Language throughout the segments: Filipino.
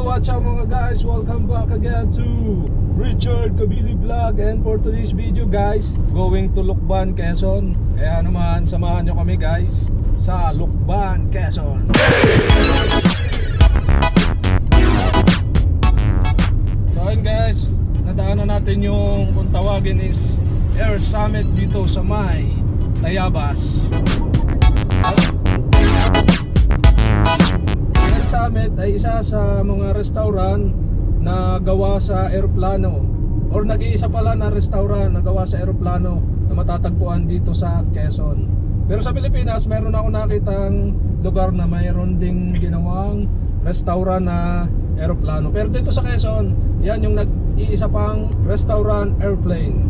what's up mga guys? Welcome back again to Richard Kabili Vlog. And for today's video guys, going to Lukban, Quezon. Kaya naman, samahan nyo kami guys sa Lukban, Quezon. So ayun guys, nadaanan natin yung kung tawagin is Air Summit dito sa May Tayabas. Air isa sa mga restaurant na gawa sa eroplano or nag-iisa pala na restaurant na gawa sa eroplano na matatagpuan dito sa Quezon. Pero sa Pilipinas, meron ako nakitang lugar na mayroon ding ginawang restaurant na eroplano. Pero dito sa Quezon, yan yung nag-iisa pang restaurant airplane.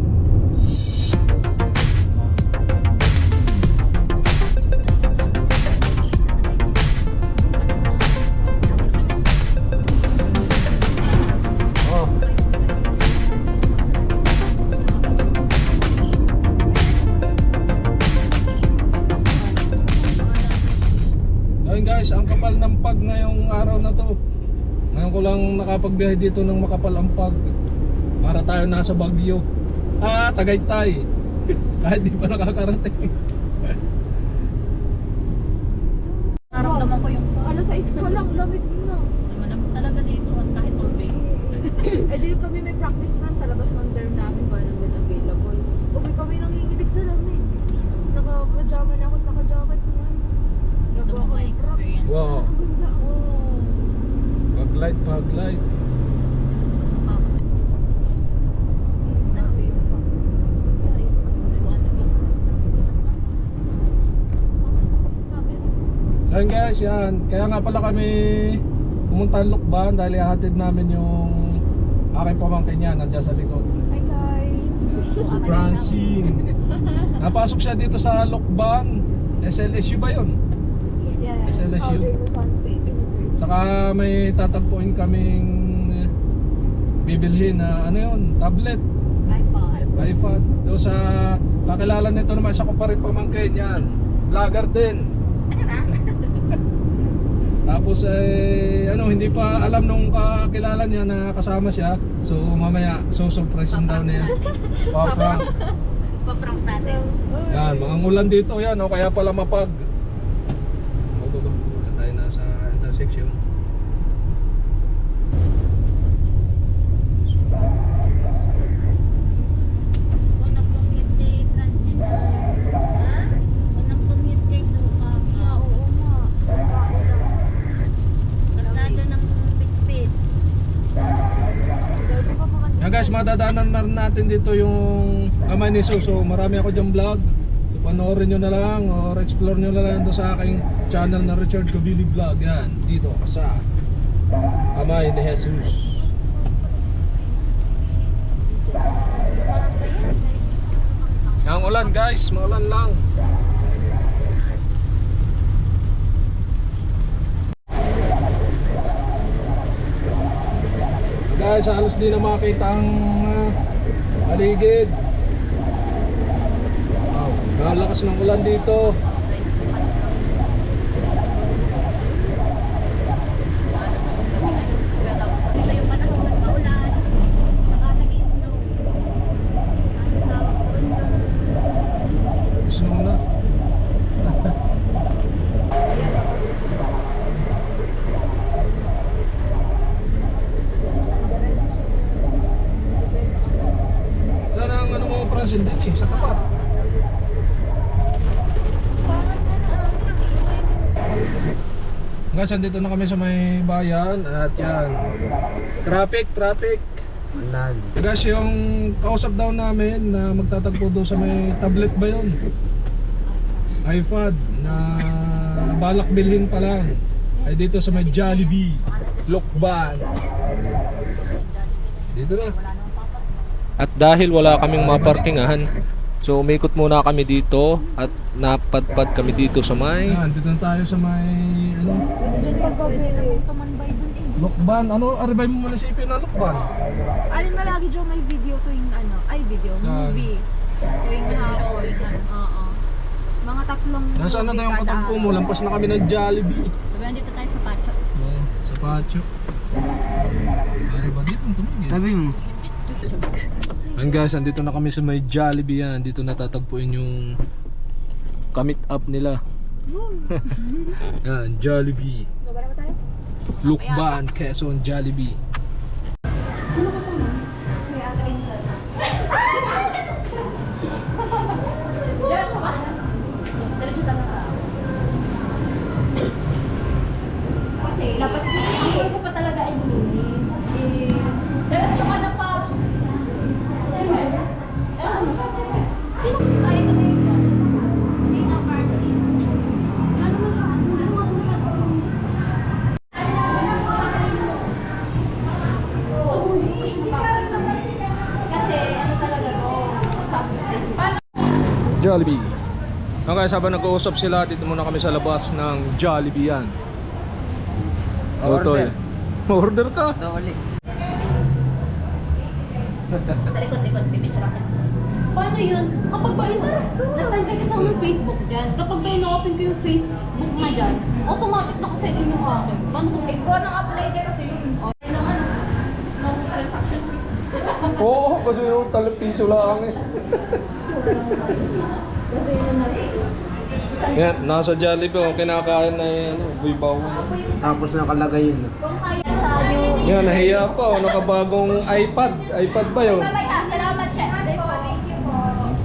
Nakapagbiyahe dito ng makapal ang pag. Para tayo nasa Baguio. Ah, Tagaytay. Kahit di pa nakakarating. Naramdaman ko yung Alas 6 pa lang, lamig na. Malamig talaga dito at kahit tubig. eh di kami may practice na sa labas ng dorm namin ba nang available. Uwi kami nanginginig sa lamig. Naka-pajama na ako at naka-jacket na. Ito Nagawa ko mga ng props. experience. Wow. Ang ganda. Paglight, paglight. Yan guys, yan. Kaya nga pala kami pumunta ng Lukban dahil ihatid namin yung aking pamangkin niya nandiyan sa likod. Hi guys. Si Francine. Napasok siya dito sa Lukban. SLSU ba yun? Yes. SLSU. Southern Luzon State University. Saka may tatagpuin kaming bibilhin na ano yun, tablet, iPod. iPad. Doon sa kakilala nito naman sa rin pamangkin yan. Vlogger din. Tapos eh ano hindi pa alam nung kakilala niya na kasama siya. So mamaya so surprise daw niya. Papa. Paprank natin. Yan, mga ulan dito yan o kaya pala mapag. Yan guys, madadaanan na natin dito yung kamay ni Suso. Marami ako dyan vlog. Panoorin nyo na lang or explore nyo na lang sa aking channel na Richard Kabili Vlog. Yan, dito sa kamay ni Jesus. Ang ulan guys, maulan lang. Guys, halos di na makita ang uh, paligid. Ang lakas ng ulan dito. Ito yung panahon ng maulan. Saka nag-i-snow. Ang tawag ko doon. Gusto mo na. Sana ang ano mo, Francine, din eh, sa tapat. Guys, andito na kami sa may bayan at yan. Traffic, traffic. Nan. Guys, yung kausap daw namin na magtatagpo doon sa may tablet ba yun? iPad na balak bilhin pa lang ay dito sa may Jollibee, Lokban. Dito na. At dahil wala kaming maparkingahan, so umikot muna kami dito at napadpad kami dito sa may Yan, dito na tayo sa may ano, Diyan paggabi. Tumanbay dun eh. Lokban. Ano, arribay mo munisipyo na Lokban? Alin na lagi dyan may video tuwing ano, ay video, Saan? movie. Tuwing hapon. Oo. Mga tatlong Nasaan na movie tayong kada katagpo mo? araw. Lampas na kami ng Jollibee. Sabi dito tayo sa Pacho. Oh, sa Pacho. Pare ba dito? Tumigil. Tabi mo. Ayan guys, andito na kami sa may Jollibee yan. Dito natatagpuin yung kamit up nila. yan, Jollibee. Lukban, Quezon, Jollibee. Jollibee. Okay, habang nag-uusap sila, dito muna kami sa labas ng Jollibee yan. Order. Order ka? Dali. Sa likod-likod, pipicture ako. Paano yun? Kapag ba yun, nag-type kasi ako ng Facebook dyan. Kapag ba in-open ko yung Facebook na dyan, automatic na set in yung akin. Paano kung ikaw nang apply din kasi yung kasi yung talipiso lang eh. Kasi yun na Yan, nasa Jollibee, oh, kinakain na yung ano, buibaw. Tapos nakalagay yun. Kung kaya tayo. Yan, nahiya pa, oh, nakabagong iPad. iPad ba yun? Bye-bye. Salamat, Chef. Thank you po.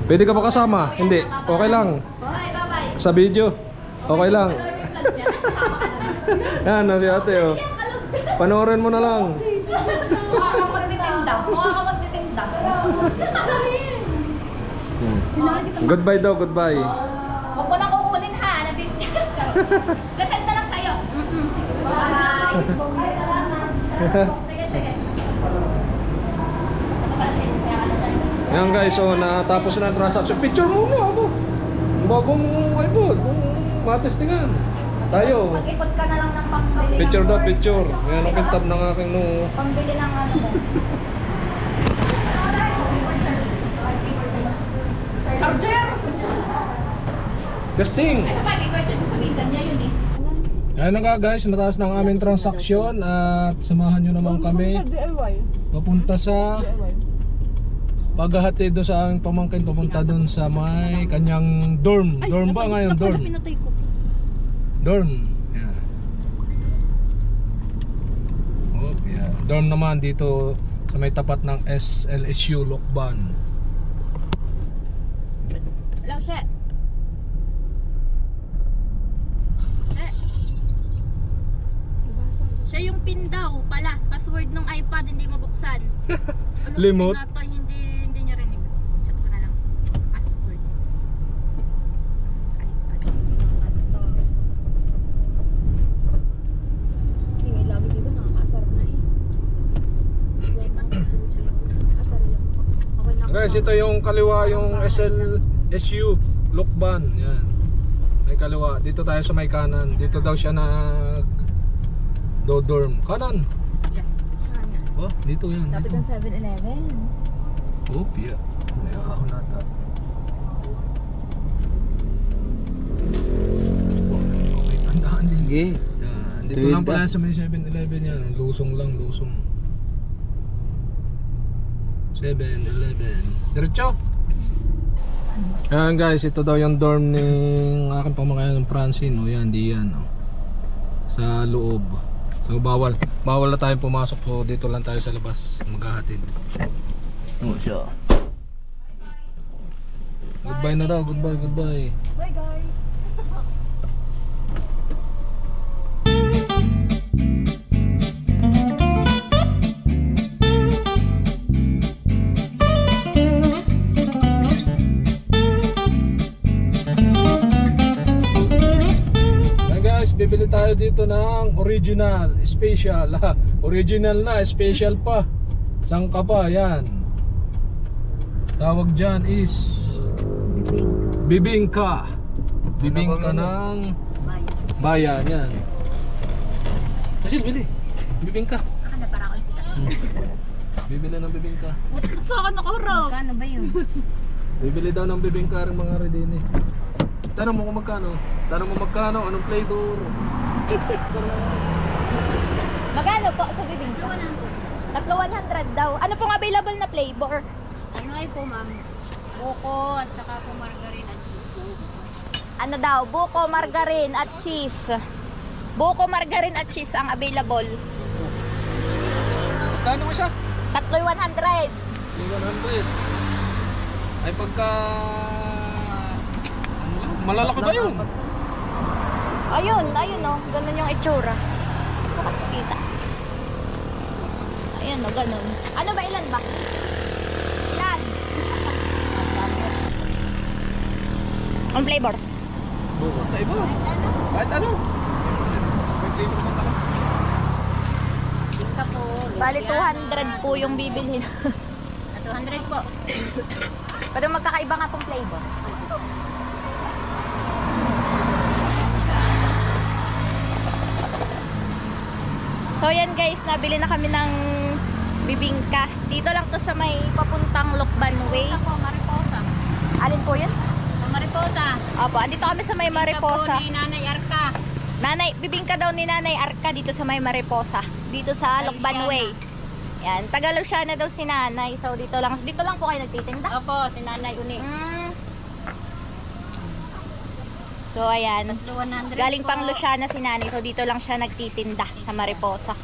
Pwede ka ba kasama? Hindi. Okay lang. Bye, bye-bye. Sa video. Okay lang. Ka. Yan, nasi ate, oh. Panoorin mo na lang. Mukha kang magtitinda. Mukha kang. Hmm. Goodbye daw, goodbye. Huwag ko na kukunin ha. Nabigyan ka. Lasend na lang sa'yo. Bye. Bye, salamat. Sige, sige. Yan guys, so natapos na ang transaction. Picture mo mo ako. Ang bagong iPod, kung matestingan. Tayo. Mag-ipot ka na lang ng pambili. ng- Picture daw, picture. Yan ang kintab ng aking no. Pambili ng ano mo. Charger! May question sa minsan niya yun eh. Yan na nga guys, natapos na ang aming transaction at samahan nyo naman kami papunta sa paghahatid doon sa aming pamangkin papunta doon sa may kanyang dorm. Dorm ba ngayon? Dorm. Ko. Dorm. Yeah. Oh, yeah. Dorm naman dito sa may tapat ng SLSU Lokban. Hello, She. She. Siya yung pin daw pala. Password ng iPad hindi mabuksan. Ano, Limot? Pinata, hindi, hindi niya rinig. Chat ko na lang. Password. iPad. Ano to? Ingay lagi dito, nakakasarap na eh. Limot. Asar lang. Okay na. Guys, ito yung kaliwa yung SLSU Lokban. Yan. May kaliwa. Dito tayo sa may kanan. Dito daw siya nag do dorm. Kanan. Yes. Oh, dito yan. Lapit Dito. ng 7-Eleven. Oh, yeah. May ahon nata. Okay, ang din. Sige. Yan. Dito lang pala na. sa may 7-Eleven yan. Lusong lang, lusong. 7-Eleven. Diretso! Ayan guys, ito daw yung dorm ng aking pamangkin ng Francine. O yan, di yan. Oh. Sa loob. So bawal, bawal na tayong pumasok. So dito lang tayo sa labas maghahatid. Oh, siya. Goodbye na daw, goodbye, goodbye. Bye guys! Original, special. Ha, original na, special pa. Saan ka pa? Yan. Tawag dyan is bibingka. Bibingka ng bayan. Yan. Kasi bili. Bibingka. Akan na para ako sita. Hmm. Bibili ng bibingka. Ba't sa akin nakarap? Kano ba yun? Bibili daw ng bibingka rin mga redini. Tanong mo kung magkano. Tanong mo magkano, anong flavor. Magkano po sa bibingka? Tatlo 100 daw. Ano pong available na flavor? Ano ay po, ma'am? Buko at saka po margarine at cheese. Ano daw? Buko, margarine at cheese. Buko, margarine at cheese ang available. Kano isa? Tatlo 100. 100. Ay pagka... Ano lang? Malalaki ba yun? Ayun, ayun oh. Ganun yung itsura. Ito kasi kita. Ayun oh, ganun. Ano ba, ilan ba? Ilan? Ang flavor? Basta iba. Kahit ano. May flavor man talaga. Bali Luciana. 200 po yung bibilhin. Ah, 200 po. Pero magkakaiba nga pong flavor. So yan guys, nabili na kami ng bibingka. Dito lang to sa may papuntang Lokban Way. Po, mariposa. Alin po yun? Sa mariposa. Opo, andito kami sa may Tingka po Mariposa. ni Nanay Arca. Nanay, bibingka daw ni Nanay Arca dito sa may Mariposa. Dito sa Lokban Luciana. Way. Yan, taga Luciana daw si Nanay. So dito lang, dito lang po kayo nagtitinda. Opo, si Nanay Uni. Mm. So ayan. 200 Galing po. pang Luciana si Nanay. So dito lang siya nagtitinda sa Mariposa.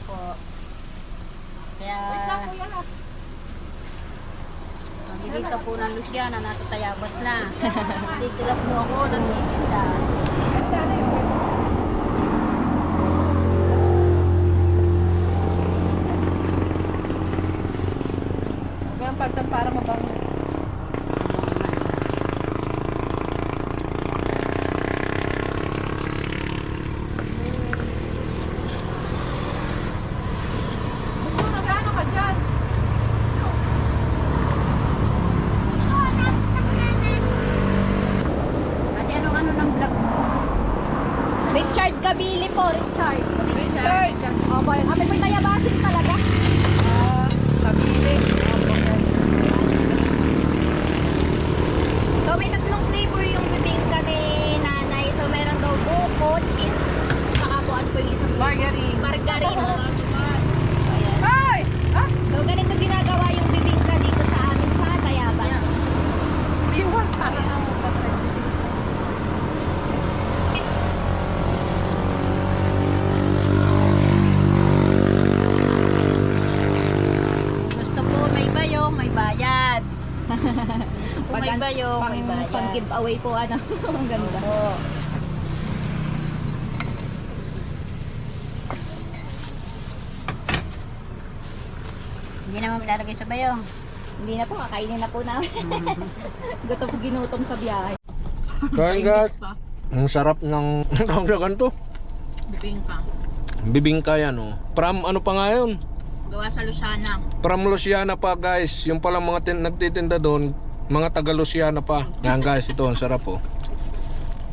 Opo. Kaya... Pagdili ka po ng Luciana, nasa Tayabas na. Dito lang po ako, nagtitinda. Ang pagtan para mabango. Ate, anong ano ng vlog mo? Richard Gabili po, Richard. Richard. Opo, kami po'y tayabasin talaga. So may tatlong flavor yung bibingka ni Nanay. So meron daw buko, cheese, saka po at po yung isang margarine. Margarine. Ayan. Ay! Ah! So ganito ginagawa yung bibingka dito sa amin sa Tayabas. Iwan ka. Gusto po may bayong, may bayad. Kung may bayong, pang, may bayad. pang giveaway po ano. Ang ganda. Opo. Hindi naman ilalagay sa bayong. Hindi na po, kakainin na po namin. Gutom ginutom sa biyahe. Kain guys. Ang sarap ng tawag na ganito. Bibingka. Bibingka yan oh. From ano pa nga yun? Gawa sa Luciana. From Luciana pa guys. Yung palang mga tin- nagtitinda doon. Mga taga Luciana pa. Yan guys, ito ang sarap oh.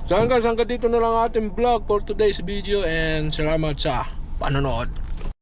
So guys, hanggang dito na lang ating vlog for today's video and salamat sa panonood.